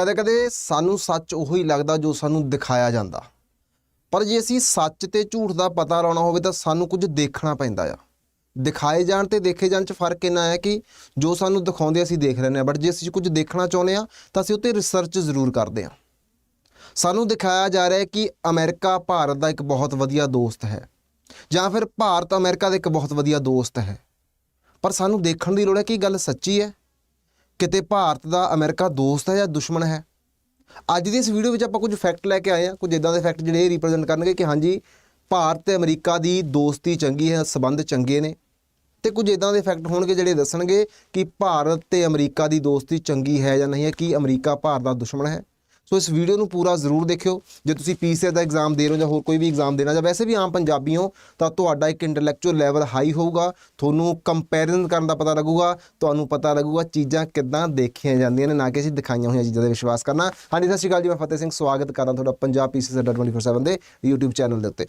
ਕਦੇ-ਕਦੇ ਸਾਨੂੰ ਸੱਚ ਉਹੀ ਲੱਗਦਾ ਜੋ ਸਾਨੂੰ ਦਿਖਾਇਆ ਜਾਂਦਾ। ਪਰ ਜੇ ਅਸੀਂ ਸੱਚ ਤੇ ਝੂਠ ਦਾ ਪਤਾ ਲਾਉਣਾ ਹੋਵੇ ਤਾਂ ਸਾਨੂੰ ਕੁਝ ਦੇਖਣਾ ਪੈਂਦਾ ਆ। ਦਿਖਾਏ ਜਾਣ ਤੇ ਦੇਖੇ ਜਾਣ ਚ ਫ਼ਰਕ ਇੰਨਾ ਹੈ ਕਿ ਜੋ ਸਾਨੂੰ ਦਿਖਾਉਂਦੇ ਅਸੀਂ ਦੇਖ ਲੈਂਦੇ ਹਾਂ ਬਟ ਜੇ ਅਸੀਂ ਕੁਝ ਦੇਖਣਾ ਚਾਹੁੰਦੇ ਆ ਤਾਂ ਅਸੀਂ ਉੱਤੇ ਰਿਸਰਚ ਜ਼ਰੂਰ ਕਰਦੇ ਹਾਂ। ਸਾਨੂੰ ਦਿਖਾਇਆ ਜਾ ਰਿਹਾ ਹੈ ਕਿ ਅਮਰੀਕਾ, ਭਾਰਤ ਦਾ ਇੱਕ ਬਹੁਤ ਵਧੀਆ ਦੋਸਤ ਹੈ। ਜਾਂ ਫਿਰ ਭਾਰਤ, ਅਮਰੀਕਾ ਦਾ ਇੱਕ ਬਹੁਤ ਵਧੀਆ ਦੋਸਤ ਹੈ। ਪਰ ਸਾਨੂੰ ਦੇਖਣ ਦੀ ਲੋੜ ਹੈ ਕਿ ਇਹ ਗੱਲ ਸੱਚੀ ਹੈ। ਕਿਤੇ ਭਾਰਤ ਦਾ ਅਮਰੀਕਾ ਦੋਸਤ ਹੈ ਜਾਂ ਦੁਸ਼ਮਣ ਹੈ? ਅੱਜ ਦੀ ਇਸ ਵੀਡੀਓ ਵਿੱਚ ਆਪਾਂ ਕੁਝ ਫੈਕਟ ਲੈ ਕੇ ਆਏ ਹਾਂ। ਕੁਝ ਇਦਾਂ ਦੇ ਫੈਕਟ ਜਿਹੜੇ ਇਹ ਰਿਪਰੈਜ਼ੈਂਟ ਕਰਨਗੇ ਕਿ ਹਾਂਜੀ, ਭਾਰਤ ਤੇ ਅਮਰੀਕਾ ਦੀ ਦੋਸਤੀ ਚੰਗੀ ਹੈ, ਸਬੰਧ ਚੰਗੇ ਨੇ। ਤੇ ਕੁਝ ਇਦਾਂ ਦੇ ਫੈਕਟ ਹੋਣਗੇ ਜਿਹੜੇ ਦੱਸਣਗੇ ਕਿ ਭਾਰਤ ਤੇ ਅਮਰੀਕਾ ਦੀ ਦੋਸਤੀ ਚੰਗੀ ਹੈ ਜਾਂ ਨਹੀਂ ਹੈ, ਕਿ ਅਮਰੀਕਾ ਭਾਰਤ ਦਾ ਦੁਸ਼ਮਣ ਹੈ। ਸੋ ਇਸ ਵੀਡੀਓ ਨੂੰ ਪੂਰਾ ਜ਼ਰੂਰ ਦੇਖਿਓ। ਜੇ ਤੁਸੀਂ ਪੀਸੀਐਸ ਦਾ ਐਗਜ਼ਾਮ ਦੇ ਰਹੇ ਹੋ ਜਾਂ ਹੋਰ ਕੋਈ ਵੀ ਐਗਜ਼ਾਮ ਦੇਣਾ, ਜਾਂ ਵੈਸੇ ਵੀ ਆਮ ਪੰਜਾਬੀ ਹੋ, ਤਾਂ ਤੁਹਾਡਾ ਇੱਕ ਇੰਟੈਲੈਕਚੁਅਲ ਲੈਵਲ ਹਾਈ ਹੋਊਗਾ। ਤੁਹਾਨੂੰ ਕੰਪੈਰੀਜ਼ਨ ਕਰਨ ਦਾ ਪਤਾ ਲੱਗੂਗਾ। ਤੁਹਾਨੂੰ ਪਤਾ ਲੱਗੂਗਾ ਚੀਜ਼ਾਂ ਕਿੱਦਾਂ ਦੇਖੀਆਂ ਜਾਂਦੀਆਂ ਨੇ, ਨਾ ਕਿ ਅਸੀਂ ਦਿਖਾਈਆਂ ਹੋਈਆਂ ਚੀਜ਼ਾਂ ਤੇ ਵਿਸ਼ਵਾਸ ਕਰਨਾ। ਹਾਂਜੀ, ਸਤਿ ਸ਼੍ਰੀ ਅਕਾਲ ਜੀ, ਮੈਂ ਫਤਿਹ ਸਿੰਘ, ਸਵਾਗਤ ਕਰਦਾ ਤੁਹਾਡਾ ਪੰਜਾਬ ਪੀਸੀਐਸ 24/7 ਦੇ YouTube ਚੈਨਲ ਦੇ ਉੱਤੇ।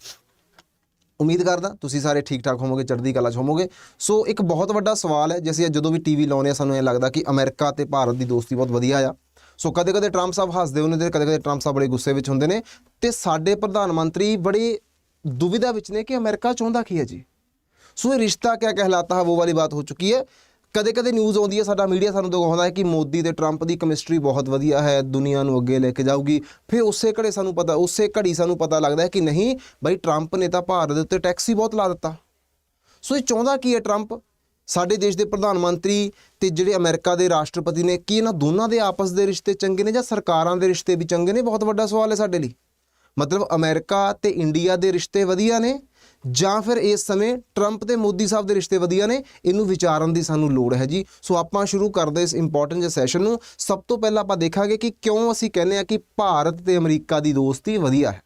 ਉਮੀਦ ਕਰਦਾ ਤੁਸੀਂ ਸਾਰੇ ਠੀਕ ਠਾਕ ਹੋਵੋਗੇ, ਚੜ੍ਹਦੀ ਕਲਾ 'ਚ ਹੋਵੋਗੇ। ਸੋ ਇੱਕ ਬਹੁਤ ਵੱਡਾ ਸਵਾਲ ਹੈ ਜਿਵੇਂ ਜਦੋਂ ਵੀ ਟੀਵੀ ਲਾਉਂਦੇ ਆ ਸਾਨੂੰ ਇਹ ਲੱਗਦਾ ਕਿ ਅਮਰੀਕਾ ਤੇ ਭਾਰਤ ਦੀ ਦੋਸਤੀ ਬਹੁਤ ਵਧੀਆ ਆ। ਸੋ ਕਦੇ ਕਦੇ ਟਰੰਪ ਸਾਹਿਬ ਹੱਸਦੇ ਹੁੰਦੇ ਨੇ ਕਦੇ ਕਦੇ ਟਰੰਪ ਸਾਹਿਬ ਬੜੇ ਗੁੱਸੇ ਵਿੱਚ ਹੁੰਦੇ ਨੇ। ਤੇ ਸਾਡੇ ਪ੍ਰਧਾਨ ਮੰਤਰੀ ਬੜੇ ਦੁਵਿਧਾ ਵਿੱਚ ਨੇ ਕਿ ਅਮਰੀਕਾ ਚਾਹੁੰਦਾ ਕੀ ਹੈ ਜੀ? ਸੋ ਇਹ ਰਿਸ਼ਤਾ ਕਿਆ ਕਹਿਲਾਤਾ ਹੈ, ਉਹ ਵਾਲੀ ਬਾਤ ਹੋ ਚੁੱਕੀ ਹੈ। ਕਦੇ ਕਦੇ ਨਿਊਜ਼ ਆਉਂਦੀ ਹੈ, ਸਾਡਾ ਮੀਡੀਆ ਸਾਨੂੰ ਦਿਖਾਉਂਦਾ ਹੈ ਕਿ ਮੋਦੀ ਤੇ ਟਰੰਪ ਦੀ ਕੈਮਿਸਟਰੀ ਬਹੁਤ ਵਧੀਆ ਹੈ, ਦੁਨੀਆ ਨੂੰ ਅੱਗੇ ਲੈ ਕੇ ਜਾਊਗੀ। ਫਿਰ ਉਸੇ ਘੜੇ ਸਾਨੂੰ ਪਤਾ, ਉਸੇ ਘੜੀ ਸਾਨੂੰ ਪਤਾ ਲੱਗਦਾ ਹੈ ਕਿ ਨਹੀਂ, ਬਈ ਟਰੰਪ ਨੇ ਤਾਂ ਭਾਰਤ ਦੇ ਉੱਤੇ ਟੈਕਸ ਹੀ ਬਹੁਤ ਲਾ ਦਿੱਤਾ। ਸੋ ਇਹ ਚਾਹੁੰਦਾ ਕੀ ਹੈ ਟਰੰਪ? ਸਾਡੇ ਦੇਸ਼ ਦੇ ਪ੍ਰਧਾਨ ਮੰਤਰੀ ਤੇ ਜਿਹੜੇ ਅਮਰੀਕਾ ਦੇ ਰਾਸ਼ਟਰਪਤੀ ਨੇ, ਕੀ ਇਹਨਾਂ ਦੋਨਾਂ ਦੇ ਆਪਸ ਦੇ ਰਿਸ਼ਤੇ ਚੰਗੇ ਨੇ ਜਾਂ ਸਰਕਾਰਾਂ ਦੇ ਰਿਸ਼ਤੇ ਵੀ ਚੰਗੇ ਨੇ? ਬਹੁਤ ਵੱਡਾ ਸਵਾਲ ਹੈ ਸਾਡੇ ਲਈ। ਮਤਲਬ ਅਮਰੀਕਾ ਤੇ ਇੰਡੀਆ ਦੇ ਰਿਸ਼ਤੇ ਵਧੀਆ ਨੇ ਜਾਂ ਫਿਰ ਇਸ ਸਮੇਂ ਟਰੰਪ ਤੇ ਮੋਦੀ ਸਾਹਿਬ ਦੇ ਰਿਸ਼ਤੇ ਵਧੀਆ ਨੇ? ਇਹਨੂੰ ਵਿਚਾਰਨ ਦੀ ਸਾਨੂੰ ਲੋੜ ਹੈ ਜੀ। ਸੋ ਆਪਾਂ ਸ਼ੁਰੂ ਕਰਦੇ ਇਸ ਇੰਪੋਰਟੈਂਟ ਜਿਹੇ ਸੈਸ਼ਨ ਨੂੰ। ਸਭ ਤੋਂ ਪਹਿਲਾਂ ਆਪਾਂ ਦੇਖਾਂਗੇ ਕਿ ਕਿਉਂ ਅਸੀਂ ਕਹਿੰਦੇ ਆ ਕਿ ਭਾਰਤ ਤੇ ਅਮਰੀਕਾ ਦੀ ਦੋਸਤੀ ਵਧੀਆ ਹੈ।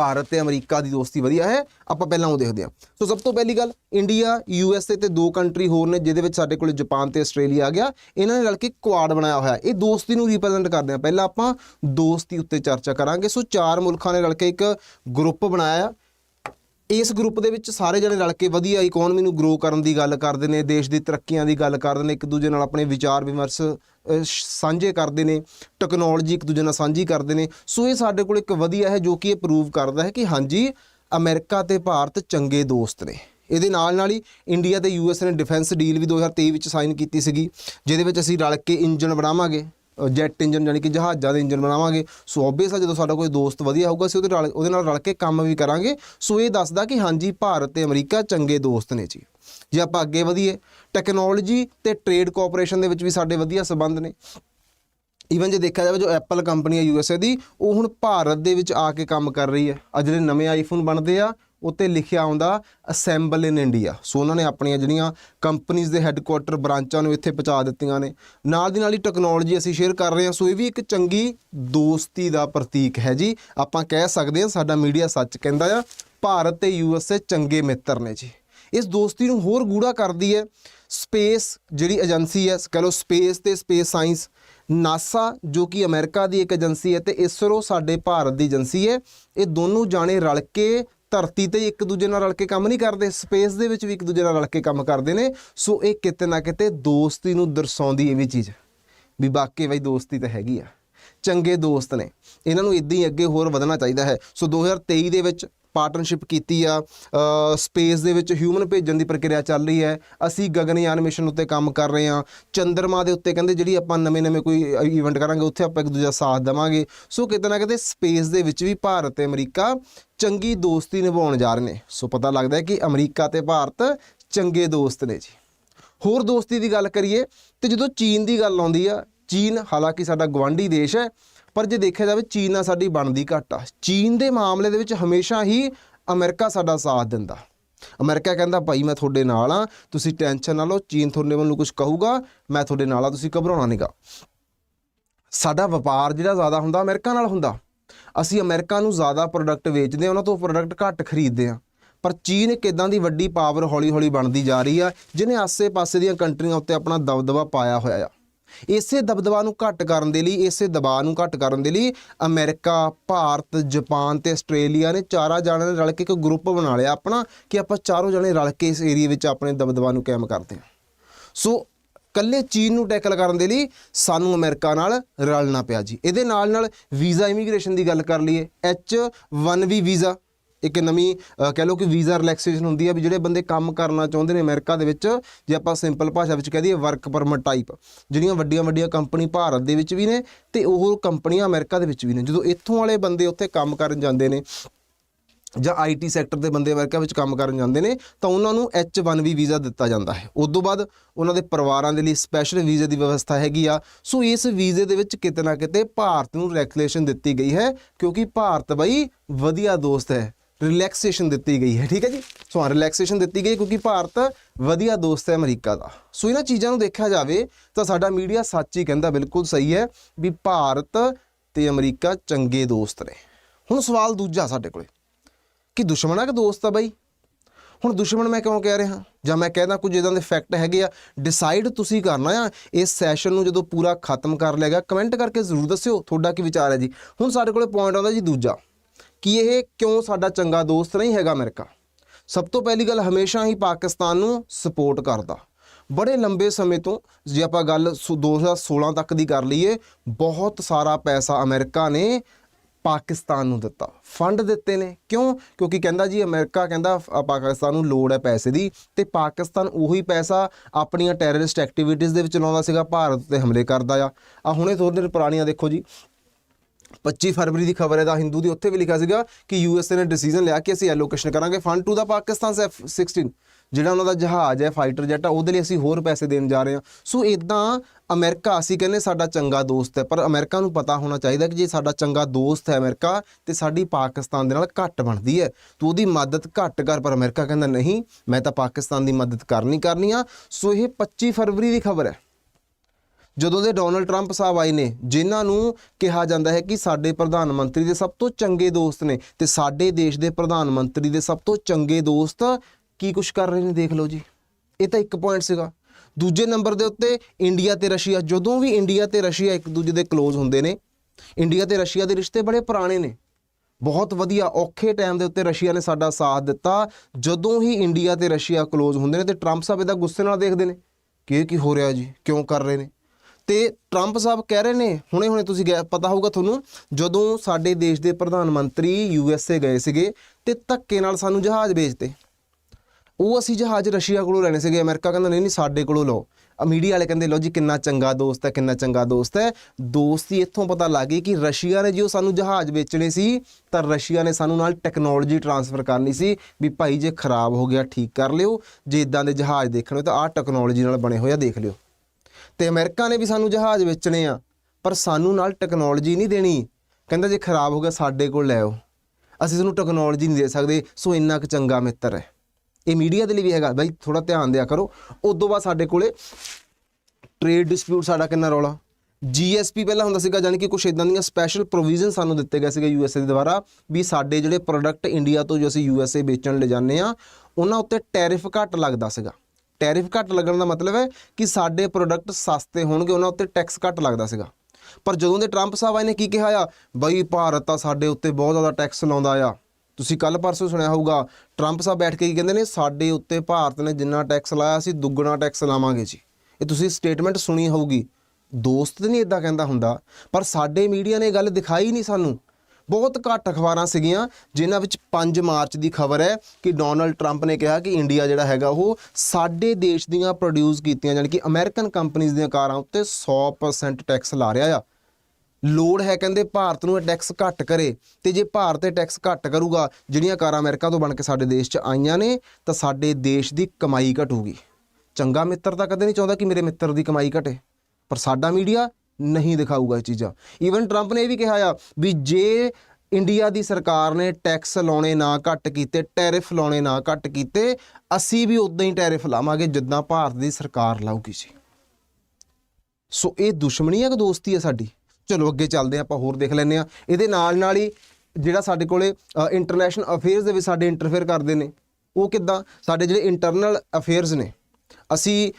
ਭਾਰਤ ਤੇ ਅਮਰੀਕਾ ਦੀ ਦੋਸਤੀ ਵਧੀਆ ਹੈ, ਆਪਾਂ ਪਹਿਲਾਂ ਉਹ ਦੇਖਦੇ ਹਾਂ। ਸੋ ਸਭ ਤੋਂ ਪਹਿਲੀ ਗੱਲ, ਇੰਡੀਆ ਯੂ ਐਸ ਏ ਤੇ ਦੋ ਕੰਟਰੀ ਹੋਰ ਨੇ, ਜਿਹਦੇ ਵਿੱਚ ਸਾਡੇ ਕੋਲ ਜਾਪਾਨ ਤੇ ਆਸਟ੍ਰੇਲੀਆ ਆ ਗਿਆ। ਇਹਨਾਂ ਨੇ ਰਲ ਕੇ ਕੁਆਡ ਬਣਾਇਆ ਹੋਇਆ। ਇਹ ਦੋਸਤੀ ਨੂੰ ਰਿਪਰੈਜ਼ੈਂਟ ਕਰਦੇ ਆ ਪਹਿਲਾਂ ਆਪਾਂ ਦੋਸਤੀ ਉੱਤੇ ਚਰਚਾ ਕਰਾਂਗੇ। ਸੋ ਚਾਰ ਮੁਲਕਾਂ ਨੇ ਰਲ ਕੇ ਇੱਕ ਗਰੁੱਪ ਬਣਾਇਆ। ਇਸ ਗਰੁੱਪ ਦੇ ਵਿੱਚ ਸਾਰੇ ਜਣੇ ਰਲ ਕੇ ਵਧੀਆ ਇਕਨੋਮੀ ਨੂੰ ਗਰੋ ਕਰਨ ਦੀ ਗੱਲ ਕਰਦੇ ਨੇ, ਦੇਸ਼ ਦੀ ਤਰੱਕੀਆਂ ਦੀ ਗੱਲ ਕਰਦੇ ਨੇ, ਇੱਕ ਦੂਜੇ ਨਾਲ ਆਪਣੇ ਵਿਚਾਰ ਵਿਮਰਸ਼ ਸਾਂਝੇ ਕਰਦੇ ਨੇ ਟੈਕਨੋਲੋਜੀ ਇੱਕ ਦੂਜੇ ਨਾਲ ਸਾਂਝੀ ਕਰਦੇ ਨੇ। ਸੋ ਇਹ ਸਾਡੇ ਕੋਲ ਇੱਕ ਵਧੀਆ ਹੈ ਜੋ ਕਿ ਇਹ ਪ੍ਰੂਵ ਕਰਦਾ ਹੈ ਕਿ ਹਾਂਜੀ, ਅਮਰੀਕਾ ਤੇ ਭਾਰਤ ਚੰਗੇ ਦੋਸਤ ਨੇ। ਇਹਦੇ ਨਾਲ ਨਾਲ ਹੀ ਇੰਡੀਆ ਤੇ ਯੂਐਸ ਨੇ ਡਿਫੈਂਸ ਡੀਲ ਵੀ 2023 ਵਿੱਚ ਸਾਈਨ ਕੀਤੀ ਸੀਗੀ, ਜਿਹਦੇ ਵਿੱਚ ਅਸੀਂ ਰਲ ਕੇ ਇੰਜਨ ਬਣਾਵਾਂਗੇ। ਜੈਟ ਇੰਜਨ ਯਾਨੀ ਕਿ ਜਹਾਜ਼ਾਂ ਦੇ ਇੰਜਨ ਬਣਾਵਾਂਗੇ। ਸੋ ਆਬਵੀਅਸ ਆ, ਜਦੋਂ ਸਾਡਾ ਕੋਈ ਦੋਸਤ ਵਧੀਆ ਹੋਊਗਾ, ਅਸੀਂ ਉਹਦੇ ਨਾਲ ਉਹਦੇ ਨਾਲ ਰਲ ਕੇ ਕੰਮ ਵੀ ਕਰਾਂਗੇ। ਸੋ ਇਹ ਦੱਸਦਾ ਕਿ ਹਾਂਜੀ, ਭਾਰਤ ਤੇ ਅਮਰੀਕਾ ਚੰਗੇ ਦੋਸਤ ਨੇ ਜੀ। ਜੇ ਆਪਾਂ ਅੱਗੇ ਵਧੀਏ ਟੈਕਨੋਲੋਜੀ ਤੇ ਟ੍ਰੇਡ ਕੋਆਪਰੇਸ਼ਨ ਦੇ ਵਿੱਚ ਵੀ ਸਾਡੇ ਵਧੀਆ ਸਬੰਧ ਨੇ। ਈਵਨ ਜੇ ਦੇਖਿਆ ਜਾਵੇ, ਜੋ ਐਪਲ ਕੰਪਨੀ ਹੈ ਯੂਐਸਏ ਦੀ, ਉਹ ਹੁਣ ਭਾਰਤ ਦੇ ਵਿੱਚ ਆ ਕੇ ਕੰਮ ਕਰ ਰਹੀ ਹੈ। ਆ ਜਿਹੜੇ ਨਵੇਂ ਆਈਫੋਨ ਬਣਦੇ ਆ ਉੱਤੇ ਲਿਖਿਆ ਆਉਂਦਾ ਅਸੈਂਬਲ ਇਨ ਇੰਡੀਆ ਸੋ ਉਹਨਾਂ ਨੇ ਆਪਣੀਆਂ ਜਿਹੜੀਆਂ ਕੰਪਨੀਆਂ ਦੇ ਹੈੱਡਕੁਆਟਰ ਬ੍ਰਾਂਚਾਂ ਨੂੰ ਇੱਥੇ ਪਹੁੰਚਾ ਦਿੱਤੀਆਂ ਨੇ। ਨਾਲ ਦੀ ਨਾਲ ਹੀ ਟੈਕਨੋਲੋਜੀ ਅਸੀਂ ਸ਼ੇਅਰ ਕਰ ਰਹੇ ਹਾਂ। ਸੋ ਇਹ ਵੀ ਇੱਕ ਚੰਗੀ ਦੋਸਤੀ ਦਾ ਪ੍ਰਤੀਕ ਹੈ ਜੀ। ਆਪਾਂ ਕਹਿ ਸਕਦੇ ਹਾਂ, ਸਾਡਾ ਮੀਡੀਆ ਸੱਚ ਕਹਿੰਦਾ ਆ, ਭਾਰਤ ਤੇ ਯੂਐਸਏ ਚੰਗੇ ਮਿੱਤਰ ਨੇ ਜੀ। ਇਸ ਦੋਸਤੀ ਨੂੰ ਹੋਰ ਗੂੜਾ ਕਰਦੀ ਹੈ ਸਪੇਸ ਜਿਹੜੀ ਏਜੰਸੀ ਹੈ, ਕਹ ਲਓ ਸਪੇਸ ਤੇ ਸਪੇਸ ਸਾਇੰਸ। ਨਾਸਾ ਜੋ ਕਿ ਅਮਰੀਕਾ ਦੀ ਇੱਕ ਏਜੰਸੀ ਹੈ ਤੇ ਇਸਰੋ ਸਾਡੇ ਭਾਰਤ ਦੀ ਏਜੰਸੀ ਹੈ, ਇਹ ਦੋਨੋਂ ਜਾਣੇ ਰਲ ਕੇ ਧਰਤੀ ਤੇ ਇੱਕ ਦੂਜੇ ਨਾਲ ਰਲ ਕੇ ਕੰਮ ਨਹੀਂ ਕਰਦੇ, ਸਪੇਸ ਦੇ ਵਿੱਚ ਵੀ ਇੱਕ ਦੂਜੇ ਨਾਲ ਰਲ ਕੇ ਕੰਮ ਕਰਦੇ ਨੇ। ਸੋ ਇਹ ਕਿਤੇ ਨਾ ਕਿਤੇ ਦੋਸਤੀ ਨੂੰ ਦਰਸਾਉਂਦੀ ਇਹ ਵੀ ਚੀਜ਼, ਵੀ ਬਾਕੀ ਬਈ ਦੋਸਤੀ ਤਾਂ ਹੈਗੀ ਆ। ਚੰਗੇ ਦੋਸਤ ਨੇ। ਇਹਨਾਂ ਨੂੰ ਇਦਾਂ ਹੀ ਅੱਗੇ ਹੋਰ ਵਧਣਾ ਚਾਹੀਦਾ ਹੈ। ਸੋ 2023 ਦੇ ਵਿੱਚ ਪਾਰਟਨਰਸ਼ਿਪ ਕੀਤੀ ਆ ਸਪੇਸ ਦੇ ਵਿੱਚ ਹਿਊਮਨ ਭੇਜਣ ਦੀ ਪ੍ਰਕਿਰਿਆ ਚੱਲ ਰਹੀ ਹੈ। ਅਸੀਂ ਗਗਨਯਾਨ ਮਿਸ਼ਨ ਉੱਤੇ ਕੰਮ ਕਰ ਰਹੇ ਹਾਂ। ਚੰਦਰਮਾ ਦੇ ਉੱਤੇ ਕਹਿੰਦੇ ਜਿਹੜੀ ਆਪਾਂ ਨਵੇਂ-ਨਵੇਂ ਕੋਈ ਇਵੈਂਟ ਕਰਾਂਗੇ, ਉੱਥੇ ਆਪਾਂ ਇੱਕ ਦੂਜਾ ਸਾਥ ਦੇਵਾਂਗੇ। ਸੋ ਕਿਤੇ ਨਾ ਕਿਤੇ ਸਪੇਸ ਦੇ ਵਿੱਚ ਵੀ ਭਾਰਤ ਤੇ ਅਮਰੀਕਾ ਚੰਗੀ ਦੋਸਤੀ ਨਿਭਾਉਣ ਜਾ ਰਹੇ ਨੇ। ਸੋ ਪਤਾ ਲੱਗਦਾ ਹੈ ਕਿ ਅਮਰੀਕਾ ਤੇ ਭਾਰਤ ਚੰਗੇ ਦੋਸਤ ਨੇ ਜੀ। ਹੋਰ ਦੋਸਤੀ ਦੀ ਗੱਲ ਕਰੀਏ ਤੇ ਜਦੋਂ ਚੀਨ ਦੀ ਗੱਲ ਆਉਂਦੀ ਆ, ਚੀਨ ਹਾਲਾਂਕਿ ਸਾਡਾ ਗਵਾਂਢੀ ਦੇਸ਼ ਹੈ ਪਰ ਜੇ ਦੇਖਿਆ ਜਾਵੇ ਚੀਨ ਨਾਲ ਸਾਡੀ ਬਣਦੀ ਘੱਟ ਆ ਚੀਨ ਦੇ ਮਾਮਲੇ ਦੇ ਵਿੱਚ ਹਮੇਸ਼ਾ ਹੀ ਅਮਰੀਕਾ ਸਾਡਾ ਸਾਥ ਦਿੰਦਾ। ਅਮਰੀਕਾ ਕਹਿੰਦਾ, ਭਾਈ, ਮੈਂ ਤੁਹਾਡੇ ਨਾਲ ਆ ਤੁਸੀਂ ਟੈਨਸ਼ਨ ਨਾ ਲਓ, ਚੀਨ ਤੁਹਾਡੇ ਵੱਲੋਂ ਕੁਝ ਕਹੂਗਾ, ਮੈਂ ਤੁਹਾਡੇ ਨਾਲ ਆ ਤੁਸੀਂ ਘਬਰਾਉਣਾ ਨਹੀਂਗਾ ਸਾਡਾ ਵਪਾਰ ਜਿਹੜਾ ਜ਼ਿਆਦਾ ਹੁੰਦਾ, ਅਮਰੀਕਾ ਨਾਲ ਹੁੰਦਾ। ਅਸੀਂ ਅਮਰੀਕਾ ਨੂੰ ਜ਼ਿਆਦਾ ਪ੍ਰੋਡਕਟ ਵੇਚਦੇ ਆ ਉਹਨਾਂ ਤੋਂ ਪ੍ਰੋਡਕਟ ਘੱਟ ਖਰੀਦਦੇ ਆ ਪਰ ਚੀਨ ਇੱਕ ਇਦਾਂ ਦੀ ਵੱਡੀ ਪਾਵਰ ਹੌਲੀ-ਹੌਲੀ ਬਣਦੀ ਜਾ ਰਹੀ ਆ, ਜਿਹਨੇ ਆਸੇ-ਪਾਸੇ ਦੀਆਂ ਕੰਟਰੀਆਂ ਉੱਤੇ ਆਪਣਾ ਦਬਦਬਾ ਪਾਇਆ ਹੋਇਆ ਆ। ਇਸੇ ਦਬਦਬਾ ਨੂੰ ਘੱਟ ਕਰਨ ਦੇ ਲਈ, ਇਸੇ ਦਬਾਅ ਨੂੰ ਘੱਟ ਕਰਨ ਦੇ ਲਈ ਅਮਰੀਕਾ, ਭਾਰਤ, ਜਾਪਾਨ ਤੇ ਆਸਟ੍ਰੇਲੀਆ ਨੇ ਚਾਰਾਂ ਜਣਿਆਂ ਨੇ ਰਲ ਕੇ ਇੱਕ ਗਰੁੱਪ ਬਣਾ ਲਿਆ ਆਪਣਾ ਕਿ ਆਪਾਂ ਚਾਰੋਂ ਜਣੇ ਰਲ ਕੇ ਇਸ ਏਰੀਆ ਵਿੱਚ ਆਪਣੇ ਦਬਦਬਾ ਨੂੰ ਕਾਇਮ ਕਰਦੇ ਹਾਂ। ਸੋ ਕੱਲੇ ਚੀਨ ਨੂੰ ਟੈਕਲ ਕਰਨ ਦੇ ਲਈ ਸਾਨੂੰ ਅਮਰੀਕਾ ਨਾਲ ਰਲਣਾ ਪਿਆ ਜੀ। ਇਹਦੇ ਨਾਲ ਨਾਲ ਵੀਜ਼ਾ ਇਮੀਗ੍ਰੇਸ਼ਨ ਦੀ ਗੱਲ ਕਰ ਲਈਏ। H1B visa. ਇੱਕ ਨਵੀਂ ਕਹਿ ਲਓ ਕਿ ਵੀਜ਼ਾ ਰਿਲੈਕਸੇਸ਼ਨ ਹੁੰਦੀ ਹੈ ਵੀ ਜਿਹੜੇ ਬੰਦੇ ਕੰਮ ਕਰਨਾ ਚਾਹੁੰਦੇ ਨੇ ਅਮਰੀਕਾ ਦੇ ਵਿੱਚ, ਜੇ ਆਪਾਂ ਸਿੰਪਲ ਭਾਸ਼ਾ ਵਿੱਚ ਕਹਿ ਦਈਏ ਵਰਕ ਪਰਮਿਟ ਟਾਈਪ ਜਿਹੜੀਆਂ ਵੱਡੀਆਂ ਵੱਡੀਆਂ ਕੰਪਨੀ ਭਾਰਤ ਦੇ ਵਿੱਚ ਵੀ ਨੇ ਤੇ ਉਹ ਕੰਪਨੀਆਂ ਅਮਰੀਕਾ ਦੇ ਵਿੱਚ ਵੀ ਨੇ। ਜਦੋਂ ਇੱਥੋਂ ਵਾਲੇ ਬੰਦੇ ਉੱਥੇ ਕੰਮ ਕਰਨ ਜਾਂਦੇ ਨੇ ਜਾਂ ਆਈਟੀ ਸੈਕਟਰ ਦੇ ਬੰਦੇ ਅਮਰੀਕਾ ਵਿੱਚ ਕੰਮ ਕਰਨ ਜਾਂਦੇ ਨੇ, ਤਾਂ ਉਹਨਾਂ ਨੂੰ H1B ਵੀਜ਼ਾ ਦਿੱਤਾ ਜਾਂਦਾ ਹੈ। ਉਸ ਤੋਂ ਬਾਅਦ ਉਹਨਾਂ ਦੇ ਪਰਿਵਾਰਾਂ ਦੇ ਲਈ ਸਪੈਸ਼ਲ ਵੀਜ਼ੇ ਦੀ ਵਿਵਸਥਾ ਹੈਗੀ ਆ। ਸੋ ਇਸ ਵੀਜ਼ੇ ਦੇ ਵਿੱਚ ਕਿਤੇ ਨਾ ਕਿਤੇ ਭਾਰਤ ਨੂੰ ਰੈਗੂਲੇਸ਼ਨ ਦਿੱਤੀ ਗਈ ਹੈ, ਕਿਉਂਕਿ ਭਾਰਤ ਬਈ ਵਧੀਆ ਦੋਸਤ ਹੈ। ਰਿਲੈਕਸੇਸ਼ਨ ਦਿੱਤੀ ਗਈ ਹੈ, ਠੀਕ ਹੈ ਜੀ? ਸੋ ਹਾਂ ਰਿਲੈਕਸੇਸ਼ਨ ਦਿੱਤੀ ਗਈ ਕਿਉਂਕਿ ਭਾਰਤ ਵਧੀਆ ਦੋਸਤ ਹੈ ਅਮਰੀਕਾ ਦਾ। ਸੋ ਇਹਨਾਂ ਚੀਜ਼ਾਂ ਨੂੰ ਦੇਖਿਆ ਜਾਵੇ ਤਾਂ ਸਾਡਾ ਮੀਡੀਆ ਸੱਚ ਹੀ ਕਹਿੰਦਾ ਬਿਲਕੁਲ ਸਹੀ ਹੈ ਵੀ ਭਾਰਤ ਤੇ ਅਮਰੀਕਾ ਚੰਗੇ ਦੋਸਤ ਨੇ। ਹੁਣ ਸਵਾਲ ਦੂਜਾ ਸਾਡੇ ਕੋਲੇ, ਕਿ ਦੁਸ਼ਮਣ ਆ ਕਿ ਦੋਸਤ ਆ ਬਾਈ? ਹੁਣ ਦੁਸ਼ਮਣ ਮੈਂ ਕਿਉਂ ਕਹਿ ਰਿਹਾ? ਜਾਂ ਮੈਂ ਕਹਿੰਦਾ ਕੁਝ ਇਦਾਂ ਦੇ ਫੈਕਟ ਹੈਗੇ ਆ? ਡਿਸਾਈਡ ਤੁਸੀਂ ਕਰਨਾ ਆ, ਇਸ ਸੈਸ਼ਨ ਨੂੰ ਜਦੋਂ ਪੂਰਾ ਖਤਮ ਕਰ ਲਿਆ ਗਿਆ ਕਮੈਂਟ ਕਰਕੇ ਜ਼ਰੂਰ ਦੱਸਿਓ, ਤੁਹਾਡਾ ਕੀ ਵਿਚਾਰ ਹੈ ਜੀ? ਹੁਣ ਸਾਡੇ ਕੋਲੇ ਪੁਆਇੰਟ ਆਉਂਦਾ ਜੀ ਦੂਜਾ। ਕਿ ਇਹ ਕਿਉਂ ਸਾਡਾ ਚੰਗਾ ਦੋਸਤ ਨਹੀਂ ਹੈਗਾ ਅਮਰੀਕਾ? ਸਭ ਤੋਂ ਪਹਿਲੀ ਗੱਲ ਹਮੇਸ਼ਾ ਹੀ ਪਾਕਿਸਤਾਨ ਨੂੰ ਸਪੋਰਟ ਕਰਦਾ। ਬੜੇ ਲੰਬੇ ਸਮੇਂ ਤੋਂ ਜੇ ਆਪਾਂ ਗੱਲ ਸੋ 2016 ਤੱਕ ਦੀ ਕਰ ਲਈਏ, ਬਹੁਤ ਸਾਰਾ ਪੈਸਾ ਅਮਰੀਕਾ ਨੇ ਪਾਕਿਸਤਾਨ ਨੂੰ ਦਿੱਤਾ। ਫੰਡ ਦਿੱਤੇ ਨੇ। ਕਿਉਂ? ਕਿਉਂਕਿ ਕਹਿੰਦਾ ਜੀ ਅਮਰੀਕਾ ਕਹਿੰਦਾ ਪਾਕਿਸਤਾਨ ਨੂੰ ਲੋੜ ਹੈ ਪੈਸੇ ਦੀ ਤੇ ਪਾਕਿਸਤਾਨ ਉਹੀ ਪੈਸਾ ਆਪਣੀਆਂ ਟੈਰਰਿਸਟ ਐਕਟੀਵਿਟੀਜ਼ ਦੇ ਵਿੱਚ ਲਾਉਂਦਾ ਸੀਗਾ, ਭਾਰਤ ਤੇ ਹਮਲੇ ਕਰਦਾ ਆ। ਆ ਹੁਣੇ ਥੋੜੇ ਦਿਨ ਪੁਰਾਣੀਆਂ ਦੇਖੋ ਜੀ। 25 ਫਰਵਰੀ ਦੀ ਖਬਰ ਹੈ, ਦਾ ਹਿੰਦੂ ਦੀ ਉੱਥੇ ਵੀ ਲਿਖਿਆ ਸੀਗਾ ਕਿ ਯੂਐਸਏ ਨੇ ਡਿਸੀਜਨ ਲਿਆ ਕਿ ਅਸੀਂ ਐਲੋਕੇਸ਼ਨ ਕਰਾਂਗੇ ਫੰਡ ਟੂ ਦਾ ਪਾਕਿਸਤਾਨ F16 ਜਿਹੜਾ ਉਹਨਾਂ ਦਾ ਜਹਾਜ਼ ਹੈ ਫਾਈਟਰ ਜੈਟ ਆ, ਉਹਦੇ ਲਈ ਅਸੀਂ ਹੋਰ ਪੈਸੇ ਦੇਣ ਜਾ ਰਹੇ ਹਾਂ। ਸੋ ਇਦਾਂ ਅਮਰੀਕਾ, ਅਸੀਂ ਕਹਿੰਦੇ ਸਾਡਾ ਚੰਗਾ ਦੋਸਤ ਹੈ, ਪਰ ਅਮਰੀਕਾ ਨੂੰ ਪਤਾ ਹੋਣਾ ਚਾਹੀਦਾ ਕਿ ਜੇ ਸਾਡਾ ਚੰਗਾ ਦੋਸਤ ਹੈ ਅਮਰੀਕਾ, ਤੇ ਸਾਡੀ ਪਾਕਿਸਤਾਨ ਦੇ ਨਾਲ ਘੱਟ ਬਣਦੀ ਹੈ। ਤੂੰ ਉਹਦੀ ਮਦਦ ਘੱਟ ਕਰ, ਪਰ ਅਮਰੀਕਾ ਕਹਿੰਦਾ ਨਹੀਂ, ਮੈਂ ਤਾਂ ਪਾਕਿਸਤਾਨ ਦੀ ਮਦਦ ਕਰਨੀ ਕਰਨੀ ਆ। ਸੋ ਇਹ 25 ਫਰਵਰੀ ਦੀ ਖਬਰ ਹੈ। ਜਦੋਂ ਦੇ ਡੋਨਲਡ ਟਰੰਪ ਸਾਹਿਬ ਆਏ ਨੇ, ਜਿਨ੍ਹਾਂ ਨੂੰ ਕਿਹਾ ਜਾਂਦਾ ਹੈ ਕਿ ਸਾਡੇ ਪ੍ਰਧਾਨ ਮੰਤਰੀ ਦੇ ਸਭ ਤੋਂ ਚੰਗੇ ਦੋਸਤ ਨੇ ਤੇ ਸਾਡੇ ਦੇਸ਼ ਦੇ ਪ੍ਰਧਾਨ ਮੰਤਰੀ ਦੇ ਸਭ ਤੋਂ ਚੰਗੇ ਦੋਸਤ ਕੀ ਕੁਛ ਕਰ ਰਹੇ ਨੇ, ਦੇਖ ਲਓ ਜੀ। ਇਹ ਤਾਂ ਇੱਕ ਪੁਆਇੰਟ ਸੀਗਾ। ਦੂਜੇ ਨੰਬਰ ਦੇ ਉੱਤੇ ਇੰਡੀਆ ਤੇ ਰਸ਼ੀਆ ਜਦੋਂ ਵੀ ਇੰਡੀਆ ਤੇ ਰਸ਼ੀਆ ਇੱਕ ਦੂਜੇ ਦੇ ক্লোਜ਼ ਹੁੰਦੇ ਨੇ ਇੰਡੀਆ ਤੇ ਰਸ਼ੀਆ ਦੇ ਰਿਸ਼ਤੇ ਬੜੇ ਪੁਰਾਣੇ ਨੇ। ਬਹੁਤ ਵਧੀਆ, ਔਖੇ ਟਾਈਮ ਦੇ ਉੱਤੇ ਰਸ਼ੀਆ ਨੇ ਸਾਡਾ ਸਾਥ ਦਿੱਤਾ। ਜਦੋਂ ਹੀ ਇੰਡੀਆ ਤੇ ਰਸ਼ੀਆ ক্লোਜ਼ ਹੁੰਦੇ ਨੇ ਤੇ ਟਰੰਪ ਸਾਹਿਬ ਇਹਦਾ ਗੁੱਸੇ ਨਾਲ ਦੇਖਦੇ ਨੇ ਕੀ ਕੀ ਹੋ ਰਿਹਾ ਜੀ, ਕਿਉਂ ਕਰ ਰਹੇ ਨੇ। ਤੇ ਟਰੰਪ ਸਾਹਿਬ ਕਹਿ ਰਹੇ ਨੇ ਹੁਣੇ ਹੁਣੇ ਤੁਸੀਂ ਗਏ ਪਤਾ ਹੋਊਗਾ ਤੁਹਾਨੂੰ, ਜਦੋਂ ਸਾਡੇ ਦੇਸ਼ ਦੇ ਪ੍ਰਧਾਨ ਮੰਤਰੀ ਯੂ ਐਸ ਏ ਗਏ ਸੀਗੇ ਤੇ ਧੱਕੇ ਨਾਲ ਸਾਨੂੰ ਜਹਾਜ਼ ਵੇਚਤੇ ਉਹ ਅਸੀਂ ਜਹਾਜ਼ ਰਸ਼ੀਆ ਕੋਲੋਂ ਲੈਣੇ ਸੀਗੇ, ਅਮਰੀਕਾ ਕਹਿੰਦਾ, ਨਹੀਂ ਨਹੀਂ, ਸਾਡੇ ਕੋਲੋਂ ਲਓ। ਆ ਮੀਡੀਆ ਵਾਲੇ ਕਹਿੰਦੇ, ਲਓ ਜੀ, ਕਿੰਨਾ ਚੰਗਾ ਦੋਸਤ ਹੈ, ਕਿੰਨਾ ਚੰਗਾ ਦੋਸਤ ਹੈ। ਦੋਸਤੀ ਇੱਥੋਂ ਪਤਾ ਲੱਗ ਗਈ ਕਿ ਰਸ਼ੀਆ ਨੇ ਜੋ ਸਾਨੂੰ ਜਹਾਜ਼ ਵੇਚਣੇ ਸੀ, ਤਾਂ ਰਸ਼ੀਆ ਨੇ ਸਾਨੂੰ ਨਾਲ ਟੈਕਨੋਲੋਜੀ ਟਰਾਂਸਫਰ ਕਰਨੀ ਸੀ ਵੀ ਭਾਈ, ਜੇ ਖਰਾਬ ਹੋ ਗਿਆ, ਠੀਕ ਕਰ ਲਿਓ। ਜੇ ਇਦਾਂ ਦੇ ਜਹਾਜ਼ ਦੇਖਣੇ ਤਾਂ ਆਹ ਟੈਕਨੋਲੋਜੀ ਨਾਲ ਬਣੇ ਹੋਏ ਆ, ਦੇਖ ਲਿਓ। ਤੇ ਅਮਰੀਕਾ ਨੇ ਵੀ ਸਾਨੂੰ ਜਹਾਜ਼ ਵੇਚਣੇ ਆ, ਪਰ ਸਾਨੂੰ ਨਾਲ ਟੈਕਨੋਲੋਜੀ ਨਹੀਂ ਦੇਣੀ। ਕਹਿੰਦਾ ਜੇ ਖਰਾਬ ਹੋ ਗਿਆ ਸਾਡੇ ਕੋਲ ਲੈ ਆਓ। ਅਸੀਂ ਤੁਹਾਨੂੰ ਟੈਕਨੋਲੋਜੀ ਨਹੀਂ ਦੇ ਸਕਦੇ, ਸੋ ਇੰਨਾ ਕੁ ਚੰਗਾ ਮਿੱਤਰ ਹੈ। ਇਹ ਮੀਡੀਆ ਦੇ ਲਈ ਵੀ ਹੈਗਾ। ਬਾਈ ਥੋੜਾ ਧਿਆਨ ਦਿਆ ਕਰੋ। ਉਦੋਂ ਬਾਅਦ ਸਾਡੇ ਕੋਲੇ ਟ੍ਰੇਡ ਡਿਸਪਿਊਟ ਸਾਡਾ ਕਿੰਨਾ ਰੌਲਾ। ਜੀਐਸਪੀ ਪਹਿਲਾਂ ਹੁੰਦਾ ਸੀਗਾ ਯਾਨੀ ਕਿ ਕੁਝ ਇਦਾਂ ਦੀਆਂ ਸਪੈਸ਼ਲ ਪ੍ਰੋਵੀਜ਼ਨ ਸਾਨੂੰ ਦਿੱਤੇ ਗਏ ਸੀਗੇ ਯੂਐਸਏ ਦੇ ਦੁਆਰਾ, ਵੀ ਸਾਡੇ ਜਿਹੜੇ ਪ੍ਰੋਡਕਟ ਇੰਡੀਆ ਤੋਂ ਜੋ ਅਸੀਂ ਯੂਐਸਏ ਵੇਚਣ ਲੈ ਜਾਂਦੇ ਆ, ਉਹਨਾਂ ਉੱਤੇ ਟੈਰਿਫ ਘੱਟ ਲੱਗਦਾ ਸੀਗਾ। ਟੈਰਿਫ ਘੱਟ ਲੱਗਣ ਦਾ ਮਤਲਬ ਹੈ ਕਿ ਸਾਡੇ ਪ੍ਰੋਡਕਟ ਸਸਤੇ ਹੋਣਗੇ, ਉਹਨਾਂ ਉੱਤੇ ਟੈਕਸ ਘੱਟ ਲੱਗਦਾ ਸੀਗਾ। ਪਰ ਜਦੋਂ ਦੇ ਟਰੰਪ ਸਾਹਿਬ ਆਏ ਨੇ, ਕੀ ਕਿਹਾ ਆ? ਬਈ ਭਾਰਤ ਤਾਂ ਸਾਡੇ ਉੱਤੇ ਬਹੁਤ ਜ਼ਿਆਦਾ ਟੈਕਸ ਲਾਉਂਦਾ ਆ। ਤੁਸੀਂ ਕੱਲ ਪਰਸੋਂ ਸੁਣਿਆ ਹੋਊਗਾ ਟਰੰਪ ਸਾਹਿਬ ਬੈਠ ਕੇ ਕੀ ਕਹਿੰਦੇ ਨੇ? ਸਾਡੇ ਉੱਤੇ ਭਾਰਤ ਨੇ ਜਿੰਨਾ ਟੈਕਸ ਲਾਇਆ ਅਸੀਂ ਦੁੱਗਣਾ ਟੈਕਸ ਲਾਵਾਂਗੇ ਜੀ। ਇਹ ਤੁਸੀਂ ਸਟੇਟਮੈਂਟ ਸੁਣੀ ਹੋਊਗੀ। ਦੋਸਤ ਨਹੀਂ ਇਦਾਂ ਕਹਿੰਦਾ ਹੁੰਦਾ, ਪਰ ਸਾਡੇ ਮੀਡੀਆ ਨੇ ਇਹ ਗੱਲ ਦਿਖਾਈ ਨਹੀਂ ਸਾਨੂੰ। ਬਹੁਤ ਘੱਟ ਅਖਬਾਰਾਂ ਸੀਗੀਆਂ, ਜਿਨ੍ਹਾਂ ਵਿੱਚ 5 ਮਾਰਚ ਦੀ ਖਬਰ ਹੈ ਕਿ ਡੋਨਲਡ ਟਰੰਪ ਨੇ ਕਿਹਾ ਕਿ ਇੰਡੀਆ ਜਿਹੜਾ ਹੈਗਾ ਉਹ ਸਾਡੇ ਦੇਸ਼ ਦੀਆਂ ਪ੍ਰੋਡਿਊਸ ਕੀਤੀਆਂ, ਯਾਨੀ ਕਿ ਅਮਰੀਕਨ ਕੰਪਨੀਆਂ ਦੀਆਂ ਕਾਰਾਂ ਉੱਤੇ 100% ਟੈਕਸ ਲਾ ਰਿਹਾ ਆ। ਲੋੜ ਹੈ ਕਹਿੰਦੇ ਭਾਰਤ ਨੂੰ ਇਹ ਟੈਕਸ ਘੱਟ ਕਰੇ ਤੇ ਜੇ ਭਾਰਤ ਇਹ ਟੈਕਸ ਘੱਟ ਕਰੂਗਾ, ਜਿਹੜੀਆਂ ਕਾਰਾਂ ਅਮਰੀਕਾ ਤੋਂ ਬਣ ਕੇ ਸਾਡੇ ਦੇਸ਼ 'ਚ ਆਈਆਂ ਨੇ, ਤਾਂ ਸਾਡੇ ਦੇਸ਼ ਦੀ ਕਮਾਈ ਘਟੂਗੀ। ਚੰਗਾ ਮਿੱਤਰ ਤਾਂ ਕਦੇ ਨਹੀਂ ਚਾਹੁੰਦਾ ਕਿ ਮੇਰੇ ਮਿੱਤਰ ਦੀ ਕਮਾਈ ਘਟੇ, ਪਰ ਸਾਡਾ ਮੀਡੀਆ ਨਹੀਂ ਦਿਖਾਊਗਾ ਇਹ ਚੀਜ਼ਾਂ। ਈਵਨ ਟਰੰਪ ਨੇ ਇਹ ਵੀ ਕਿਹਾ ਆ ਵੀ ਜੇ ਇੰਡੀਆ ਦੀ ਸਰਕਾਰ ਨੇ ਟੈਕਸ ਲਾਉਣੇ ਨਾ ਘੱਟ ਕੀਤੇ ਟੈਰਿਫ ਲਾਉਣੇ ਨਾ ਘੱਟ ਕੀਤੇ, ਅਸੀਂ ਵੀ ਉਦਾਂ ਹੀ ਟੈਰਿਫ ਲਾਵਾਂਗੇ ਜਿੱਦਾਂ ਭਾਰਤ ਦੀ ਸਰਕਾਰ ਲਾਊਗੀ ਜੀ। ਸੋ ਇਹ ਦੁਸ਼ਮਣੀ ਹੈ ਕਿ ਦੋਸਤੀ ਹੈ ਸਾਡੀ? ਚਲੋ ਅੱਗੇ ਚੱਲਦੇ ਹਾਂ, ਆਪਾਂ ਹੋਰ ਦੇਖ ਲੈਂਦੇ ਆ ਇਹਦੇ ਨਾਲ ਨਾਲ ਹੀ ਜਿਹੜਾ ਸਾਡੇ ਕੋਲੇ ਇੰਟਰਨੈਸ਼ਨਲ ਅਫੇਅਰਸ ਦੇ ਵਿੱਚ ਸਾਡੇ ਇੰਟਰਫੇਅਰ ਕਰਦੇ ਨੇ, ਉਹ ਕਿੱਦਾਂ? ਸਾਡੇ ਜਿਹੜੇ ਇੰਟਰਨਲ ਅਫੇਅਰਸ ਨੇ ਅਸੀਂ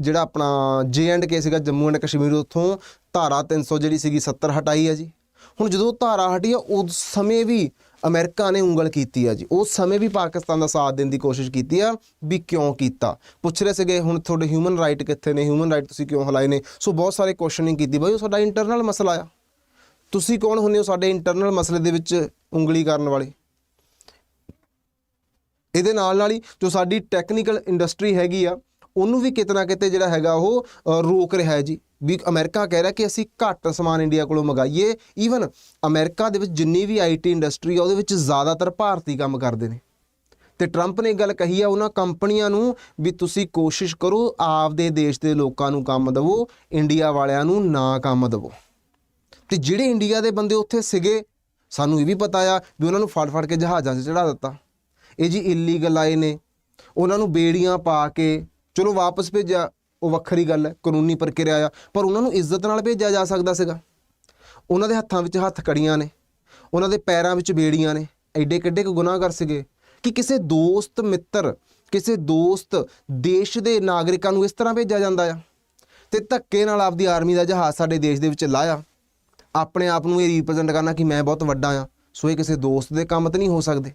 ਜਿਹੜਾ ਆਪਣਾ ਜੇ ਐਂਡ ਕੇ ਸੀਗਾ ਜੰਮੂ ਐਂਡ ਕਸ਼ਮੀਰ ਉੱਥੋਂ ਧਾਰਾ 300 ਜਿਹੜੀ ਸੀਗੀ 70 ਹਟਾਈ ਹੈ ਜੀ। ਹੁਣ ਜਦੋਂ ਧਾਰਾ ਹਟੀ ਆ, ਉਸ ਸਮੇਂ ਵੀ ਅਮਰੀਕਾ ਨੇ ਉਂਗਲ ਕੀਤੀ ਆ ਜੀ। ਉਸ ਸਮੇਂ ਵੀ ਪਾਕਿਸਤਾਨ ਦਾ ਸਾਥ ਦੇਣ ਦੀ ਕੋਸ਼ਿਸ਼ ਕੀਤੀ ਆ ਵੀ ਕਿਉਂ ਕੀਤਾ। ਪੁੱਛ ਰਹੇ ਸੀਗੇ, ਹੁਣ ਤੁਹਾਡੇ ਹਿਊਮਨ ਰਾਈਟ ਕਿੱਥੇ ਨੇ? ਹਿਊਮਨ ਰਾਈਟ ਤੁਸੀਂ ਕਿਉਂ ਹਲਾਏ ਨੇ? ਸੋ ਬਹੁਤ ਸਾਰੇ ਕੁਐਸਚਨਿੰਗ ਕੀਤੀ। ਬਾਈ, ਉਹ ਸਾਡਾ ਇੰਟਰਨਲ ਮਸਲਾ ਆ। ਤੁਸੀਂ ਕੌਣ ਹੁੰਦੇ ਹੋ ਸਾਡੇ ਇੰਟਰਨਲ ਮਸਲੇ ਦੇ ਵਿੱਚ ਉਂਗਲੀ ਕਰਨ ਵਾਲੇ? ਇਹਦੇ ਨਾਲ ਨਾਲ ਹੀ ਜੋ ਸਾਡੀ ਟੈਕਨੀਕਲ ਇੰਡਸਟਰੀ ਹੈਗੀ ਆ, ਉਹਨੂੰ ਵੀ ਕਿਤੇ ਨਾ ਕਿਤੇ ਜਿਹੜਾ ਹੈਗਾ ਉਹ ਰੋਕ ਰਿਹਾ ਹੈ ਜੀ। ਵੀ ਅਮਰੀਕਾ ਕਹਿ ਰਿਹਾ ਕਿ ਅਸੀਂ ਘੱਟ ਸਮਾਨ ਇੰਡੀਆ ਕੋਲੋਂ ਮੰਗਾਈਏ। ਈਵਨ ਅਮਰੀਕਾ ਦੇ ਵਿੱਚ ਜਿੰਨੀ ਵੀ ਆਈਟੀ ਇੰਡਸਟਰੀ ਆ, ਉਹਦੇ ਵਿੱਚ ਜ਼ਿਆਦਾਤਰ ਭਾਰਤੀ ਕੰਮ ਕਰਦੇ ਨੇ। ਤੇ ਟਰੰਪ ਨੇ ਇੱਕ ਗੱਲ ਕਹੀ ਆ, ਉਹਨਾਂ ਕੰਪਨੀਆਂ ਨੂੰ ਵੀ ਤੁਸੀਂ ਕੋਸ਼ਿਸ਼ ਕਰੋ ਆਪਦੇ ਦੇਸ਼ ਦੇ ਲੋਕਾਂ ਨੂੰ ਕੰਮ ਦਿਵੋ, ਇੰਡੀਆ ਵਾਲਿਆਂ ਨੂੰ ਨਾ ਕੰਮ ਦਿਵੋ। ਤੇ ਜਿਹੜੇ ਇੰਡੀਆ ਦੇ ਬੰਦੇ ਉੱਥੇ ਸੀਗੇ, ਸਾਨੂੰ ਇਹ ਵੀ ਪਤਾ ਆ ਵੀ ਉਹਨਾਂ ਨੂੰ ਫੜ ਫੜ ਕੇ ਜਹਾਜ਼ਾਂ 'ਚ ਚੜਾ ਦਿੱਤਾ। ਇਹ ਜੀ ਇਲੀਗਲ ਆਏ ਨੇ। ਉਹਨਾਂ ਨੂੰ ਬੇੜੀਆਂ ਪਾ ਕੇ ਚਲੋ ਵਾਪਸ ਭੇਜਿਆ, ਉਹ ਵੱਖਰੀ ਗੱਲ ਹੈ, ਕਾਨੂੰਨੀ ਪ੍ਰਕਿਰਿਆ ਆ, ਪਰ ਉਹਨਾਂ ਨੂੰ ਇੱਜ਼ਤ ਨਾਲ ਭੇਜਿਆ ਜਾ ਸਕਦਾ ਸੀਗਾ। ਉਹਨਾਂ ਦੇ ਹੱਥਾਂ ਵਿੱਚ ਹੱਥ ਕੜੀਆਂ ਨੇ, ਉਹਨਾਂ ਦੇ ਪੈਰਾਂ ਵਿੱਚ ਬੇੜੀਆਂ ਨੇ, ਐਡੇ ਕਿੱਡੇ ਕੁ ਗੁਨਾਹਗਰ ਸੀਗੇ ਕਿ ਕਿਸੇ ਦੋਸਤ ਮਿੱਤਰ, ਕਿਸੇ ਦੋਸਤ ਦੇਸ਼ ਦੇ ਨਾਗਰਿਕਾਂ ਨੂੰ ਇਸ ਤਰ੍ਹਾਂ ਭੇਜਿਆ ਜਾਂਦਾ ਆ ਤੇ ਧੱਕੇ ਨਾਲ ਆਪਦੀ ਆਰਮੀ ਦਾ ਜਹਾਜ਼ ਸਾਡੇ ਦੇਸ਼ ਦੇ ਵਿੱਚ ਲਾਇਆ। ਆਪਣੇ ਆਪ ਨੂੰ ਇਹ ਰਿਪਰੈਜ਼ੈਂਟ ਕਰਨਾ ਕਿ ਮੈਂ ਬਹੁਤ ਵੱਡਾ ਆ, ਸੋ ਇਹ ਕਿਸੇ ਦੋਸਤ ਦੇ ਕੰਮ ਤੇ ਨਹੀਂ ਹੋ ਸਕਦੇ।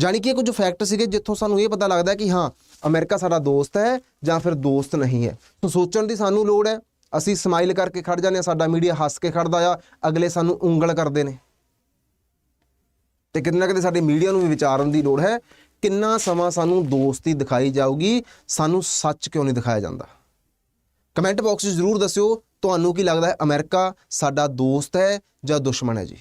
ਜਾਣੀ ਕਿ ਇਹ ਕੁਝ ਫੈਕਟ ਸੀਗੇ ਜਿੱਥੋਂ ਸਾਨੂੰ ਇਹ ਪਤਾ ਲੱਗਦਾ ਕਿ ਹਾਂ, ਅਮਰੀਕਾ ਸਾਡਾ ਦੋਸਤ ਹੈ ਜਾਂ ਫਿਰ ਦੋਸਤ ਨਹੀਂ ਹੈ। ਸੋ ਸੋਚਣ ਦੀ ਸਾਨੂੰ ਲੋੜ ਹੈ, ਅਸੀਂ ਸਮਾਈਲ ਕਰਕੇ ਖੜ ਜਾਂਦੇ ਹਾਂ, ਸਾਡਾ ਮੀਡੀਆ ਹੱਸ ਕੇ ਖੜਦਾ ਆ, ਅਗਲੇ ਸਾਨੂੰ ਉਂਗਲ ਕਰਦੇ ਨੇ। ਤੇ ਕਿਤੇ ਨਾ ਕਿਤੇ ਸਾਡੇ ਮੀਡੀਆ ਨੂੰ ਵੀ ਵਿਚਾਰਨ ਦੀ ਲੋੜ ਹੈ, ਕਿੰਨਾ ਸਮਾਂ ਸਾਨੂੰ ਦੋਸਤੀ ਦਿਖਾਈ ਜਾਊਗੀ, ਸਾਨੂੰ ਸੱਚ ਕਿਉਂ ਨਹੀਂ ਦਿਖਾਇਆ ਜਾਂਦਾ? ਕਮੈਂਟ ਬਾਕਸ 'ਚ ਜ਼ਰੂਰ ਦੱਸਿਓ, ਤੁਹਾਨੂੰ ਕੀ ਲੱਗਦਾ ਹੈ, ਅਮਰੀਕਾ ਸਾਡਾ ਦੋਸਤ ਹੈ ਜਾਂ ਦੁਸ਼ਮਣ ਹੈ ਜੀ?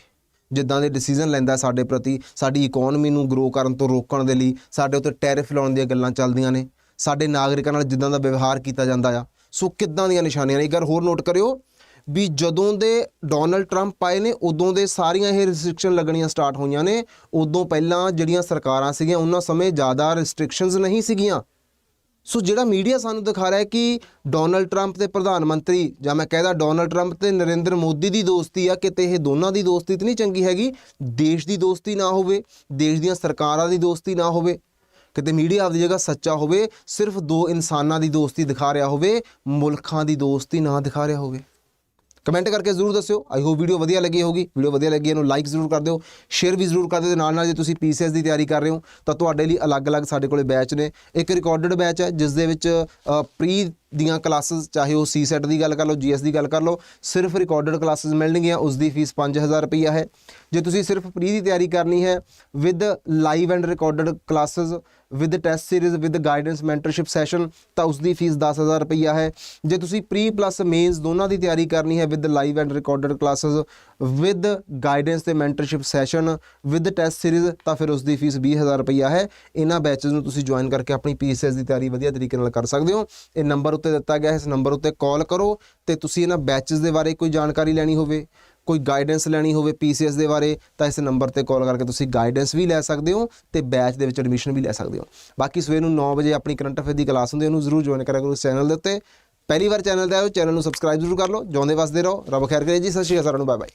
ਜਿੱਦਾਂ ਦੇ ਡਿਸੀਜਨ ਲੈਂਦਾ ਸਾਡੇ ਪ੍ਰਤੀ, ਸਾਡੀ ਇਕਨੋਮੀ ਨੂੰ ਗਰੋ ਕਰਨ ਤੋਂ ਰੋਕਣ ਦੇ ਲਈ ਸਾਡੇ ਉੱਤੇ ਟੈਰਿਫ ਲਾਉਣ ਦੀਆਂ ਗੱਲਾਂ ਚੱਲਦੀਆਂ ਨੇ, ਸਾਡੇ ਨਾਗਰਿਕਾਂ ਨਾਲ ਜਿੱਦਾਂ ਦਾ ਵਿਵਹਾਰ ਕੀਤਾ ਜਾਂਦਾ ਆ। ਸੋ ਕਿੱਦਾਂ ਦੀਆਂ ਨਿਸ਼ਾਨੀਆਂ ਨੇ? ਇੱਕ ਵਾਰ ਹੋਰ ਨੋਟ ਕਰਿਓ ਵੀ ਜਦੋਂ ਦੇ ਡੋਨਲਡ ਟਰੰਪ ਆਏ ਨੇ, ਉਦੋਂ ਦੇ ਸਾਰੀਆਂ ਇਹ ਰਿਸਟ੍ਰਿਕਸ਼ਨ ਲੱਗਣੀਆਂ ਸਟਾਰਟ ਹੋਈਆਂ ਨੇ। ਉਦੋਂ ਪਹਿਲਾਂ ਜਿਹੜੀਆਂ ਸਰਕਾਰਾਂ ਸੀਗੀਆਂ, ਉਹਨਾਂ ਸਮੇਂ ਜ਼ਿਆਦਾ ਰਿਸਟ੍ਰਿਕਸ਼ਨਸ ਨਹੀਂ ਸੀਗੀਆਂ। ਸੋ ਜਿਹੜਾ ਮੀਡੀਆ ਸਾਨੂੰ ਦਿਖਾ ਰਿਹਾ ਹੈ ਕਿ ਡੋਨਲਡ ਟਰੰਪ ਤੇ ਪ੍ਰਧਾਨ ਮੰਤਰੀ, ਜਾਂ ਮੈਂ ਕਹਿਦਾ ਡੋਨਲਡ ਟਰੰਪ ਤੇ ਨਰਿੰਦਰ ਮੋਦੀ ਦੀ ਦੋਸਤੀ ਆ, ਕਿਤੇ ਇਹ ਦੋਨਾਂ ਦੀ ਦੋਸਤੀ ਤਾਂ ਨਹੀਂ ਚੰਗੀ ਹੈਗੀ, ਦੇਸ਼ ਦੀ ਦੋਸਤੀ ਨਾ ਹੋਵੇ, ਦੇਸ਼ ਦੀਆਂ ਸਰਕਾਰਾਂ ਦੀ ਦੋਸਤੀ ਨਾ ਹੋਵੇ, ਕਿਤੇ ਮੀਡੀਆ ਆਪਦੀ ਜਗ੍ਹਾ ਸੱਚਾ ਹੋਵੇ, ਸਿਰਫ ਦੋ ਇਨਸਾਨਾਂ ਦੀ ਦੋਸਤੀ ਦਿਖਾ ਰਿਹਾ ਹੋਵੇ, ਮੁਲਕਾਂ ਦੀ ਦੋਸਤੀ ਨਾ ਦਿਖਾ ਰਿਹਾ ਹੋਵੇ। ਕਮੈਂਟ ਕਰਕੇ ਜ਼ਰੂਰ ਦੱਸਿਓ। ਆਈ ਹੋਪ ਵੀਡੀਓ ਵਧੀਆ ਲੱਗੀ ਹੋਗੀ ਵੀਡੀਓ ਵਧੀਆ ਲੱਗੀ ਇਹਨੂੰ ਲਾਈਕ ਜ਼ਰੂਰ ਕਰ ਦਿਓ। ਸ਼ੇਅਰ ਵੀ ਜ਼ਰੂਰ ਕਰ ਦਿਓ ਤੇ ਨਾਲ ਨਾਲ ਜੇ ਤੁਸੀਂ ਪੀਸੀਐਸ ਦੀ ਤਿਆਰੀ ਕਰ ਰਹੇ ਹੋ, ਤਾਂ ਤੁਹਾਡੇ ਲਈ ਅਲੱਗ-ਅਲੱਗ ਸਾਡੇ ਕੋਲੇ ਬੈਚ ਨੇ। ਇੱਕ ਰਿਕਾਰਡਡ ਬੈਚ ਹੈ, ਜਿਸ ਦੇ ਵਿੱਚ ਪ੍ਰੀ ਦੀਆਂ ਕਲਾਸਿਸ, ਚਾਹੇ ਉਹ ਸੀ ਸੈਟ ਦੀ ਗੱਲ ਕਰ ਲਓ ਜੀਐਸ ਦੀ ਗੱਲ ਕਰ ਲਓ, ਸਿਰਫ ਰਿਕਾਰਡਡ ਕਲਾਸਿਸ ਮਿਲਣਗੀਆਂ ਉਸ ਦੀ ਫੀਸ 5000 ਰੁਪਈਆ ਹੈ। ਜੇ ਤੁਸੀਂ ਸਿਰਫ ਪ੍ਰੀ ਦੀ ਤਿਆਰੀ ਕਰਨੀ ਹੈ with live and recorded classes with test series with guidance mentorship session ਤਾਂ ਉਸ ਦੀ ਫੀਸ 10000 ਰੁਪਈਆ ਹੈ। ਜੇ ਤੁਸੀਂ ਪ੍ਰੀ ਪਲੱਸ ਮੇਨਸ ਦੋਨਾਂ ਦੀ ਤਿਆਰੀ ਕਰਨੀ ਹੈ with live and recorded classes with guidance ਤੇ mentorship session with test series ਤਾਂ ਫਿਰ ਉਸ ਦੀ ਫੀਸ 20000 ਰੁਪਈਆ ਹੈ। ਇਹਨਾਂ ਬੈਚਸ ਨੂੰ ਤੁਸੀਂ ਜੁਆਇਨ ਕਰਕੇ ਆਪਣੀ ਪੀਸੀਐਸ ਦੀ ਤਿਆਰੀ ਵਧੀਆ ਤਰੀਕੇ ਨਾਲ ਕਰ ਸਕਦੇ ਹੋ। ਇਹ ਨੰਬਰ ਉੱਤੇ ਦਿੱਤਾ ਗਿਆ ਹੈ ਇਸ ਨੰਬਰ ਉੱਤੇ ਕਾਲ ਕਰੋ ਤੇ ਤੁਸੀਂ ਇਹਨਾਂ ਬੈਚਸ ਦੇ ਬਾਰੇ ਕੋਈ ਜਾਣਕਾਰੀ ਲੈਣੀ ਹੋਵੇ, ਕੋਈ ਗਾਈਡੈਂਸ ਲੈਣੀ ਹੋਵੇ ਪੀਸੀਐਸ ਦੇ ਬਾਰੇ, ਤਾਂ ਇਸ ਨੰਬਰ ਤੇ ਕਾਲ ਕਰਕੇ ਤੁਸੀਂ ਗਾਈਡੈਂਸ ਵੀ ਲੈ ਸਕਦੇ ਹੋ ਤੇ ਬੈਚ ਦੇ ਵਿੱਚ ਐਡਮਿਸ਼ਨ ਵੀ ਲੈ ਸਕਦੇ ਹੋ। ਬਾਕੀ ਸਵੇਰ ਨੂੰ 9 ਵਜੇ ਆਪਣੀ ਕਰੰਟ ਅਫੇਅਰ ਦੀ ਕਲਾਸ ਹੁੰਦੀ ਹੈ, ਉਹਨੂੰ ਜ਼ਰੂਰ ਜੁਆਇਨ ਕਰਿਆ ਕਰੋ ਇਸ ਚੈਨਲ ਦੇ ਉੱਤੇ। ਪਹਿਲੀ ਵਾਰ ਚੈਨਲ ਤੇ ਆਇਓ ਚੈਨਲ ਨੂੰ ਸਬਸਕ੍ਰਾਈਬ ਜ਼ਰੂਰ ਕਰ ਲਓ। ਜਿਉਂਦੇ ਵਸਦੇ ਰਹੋ। ਰੱਬ ਖੈਰ ਕਰੇ ਜੀ, ਸਤਿ ਸ਼੍ਰੀ ਅਕਾਲ, ਸਾਰਿਆਂ ਨੂੰ ਬਾਏ ਬਾਏ